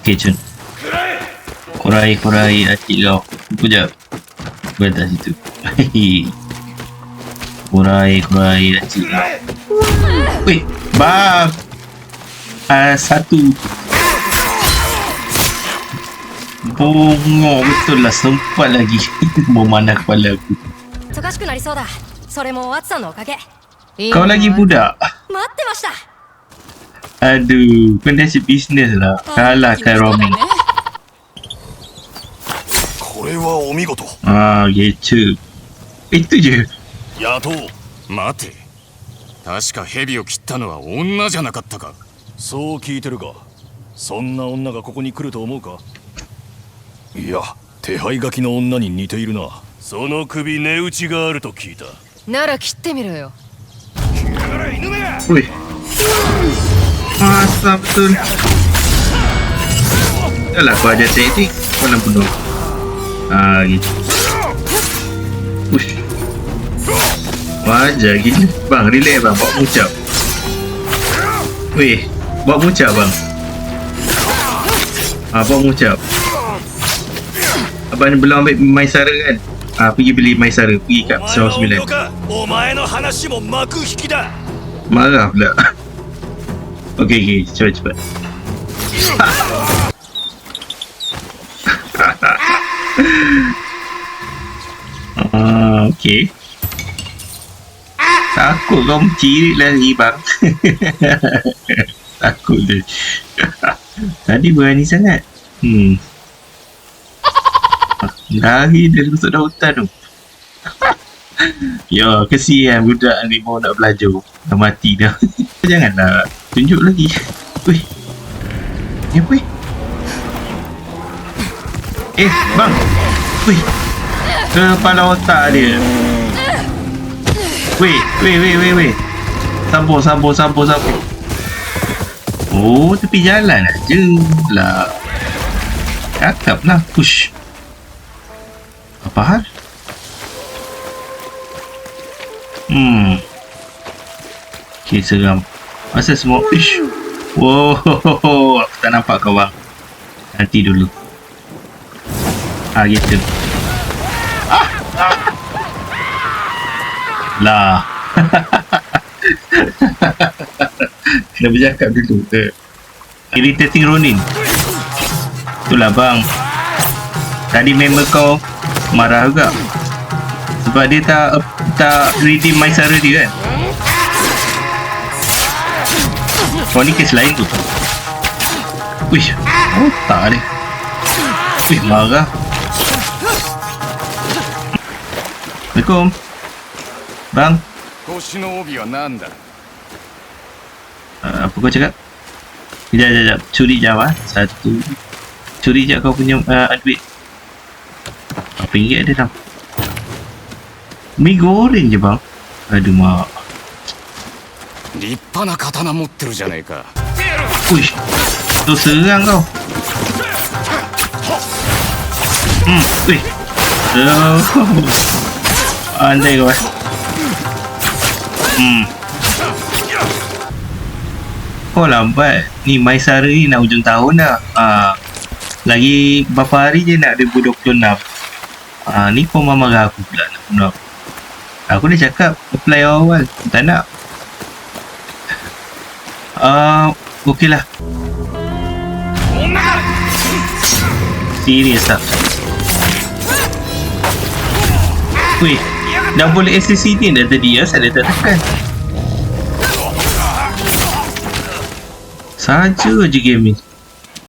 Okay, cun. Korai, korai, acik kau. Tunggu jap. Aku letak situ. korai, korai, acik kau. Weh, bab. Ah, uh, satu. Bongo, betul lah. Sempat lagi. Memanah kepala aku. Kau lagi budak. Mati masalah. Aduh, kau nasib bisnes lah. Kalah kan Roman. これはお見事 Ah, gecu. Itu je. 野党待て確か蛇を切ったのは女じゃなかったかそう聞いてるがそんな女がここに来ると思うかいや手配書きの女に似ているなその首値打ちがあると聞いたなら切ってみろよ Wih. Masa betul. Dah lah aku ajar tadi Kau nak bunuh. Ah, Haa gitu Push Wajar gila Bang relax bang. Bawa mucap. Weh Bawa mucap bang. Ah, Haa bawa mucap. Abang belum ambil Maisara kan? Ah pergi beli Maisara pergi kat 99. Marah pula. Okey, okey. Cepat, cepat. Ah, okey. Takut kau mencirit lagi, bang. Takut dia. Tadi berani sangat. Hmm. Lari dia masuk dalam hutan tu. Ya, kesian budak ni mau nak belajar. Dah mati dah. Janganlah. Tunjuk lagi. Weh. Ni apa eh? Eh, bang. Weh. Kepala otak dia. Weh, weh, weh, weh, weh. Sambung, sambung, sambung, sambung. Oh, tepi jalan aja lah. Cakap lah. Push. Apa hal? Hmm. Okay, seram. Masa semua fish. Wow, aku tak nampak kau bang. Nanti dulu. Ah, gitu. Ah, ah. Lah. Kena bercakap dulu ke? Irritating Ronin. Itulah bang. Tadi member kau marah juga. Sebab dia tak tak redeem Maisara dia kan. Kau ni ke selain tu tak? Wih, otak ni. Wih, marah. Assalamualaikum. Bang. Uh, apa kau cakap? Sekejap, sekejap, sekejap. Curi jap lah. Satu. Curi jap kau punya uh, duit. Apa ringgit ada tau? Mi goreng je bang. Aduh mak. 立派な刀持ってるじゃねえか Uish. Tu serang kau. Hmm, wih. Oh. Andai kau eh. Hmm. Kau lambat. Ni Maisara ni nak hujung tahun dah. Ah. Lagi berapa hari je nak 2026. Ah, ni kau mama marah aku pula nak bunuh aku. Aku dah cakap apply awal. Tak nak. Ah, okey lah. Serius tak? Weh, dah boleh assassinate dah tadi ya, saya tak tekan. Saja je game ni.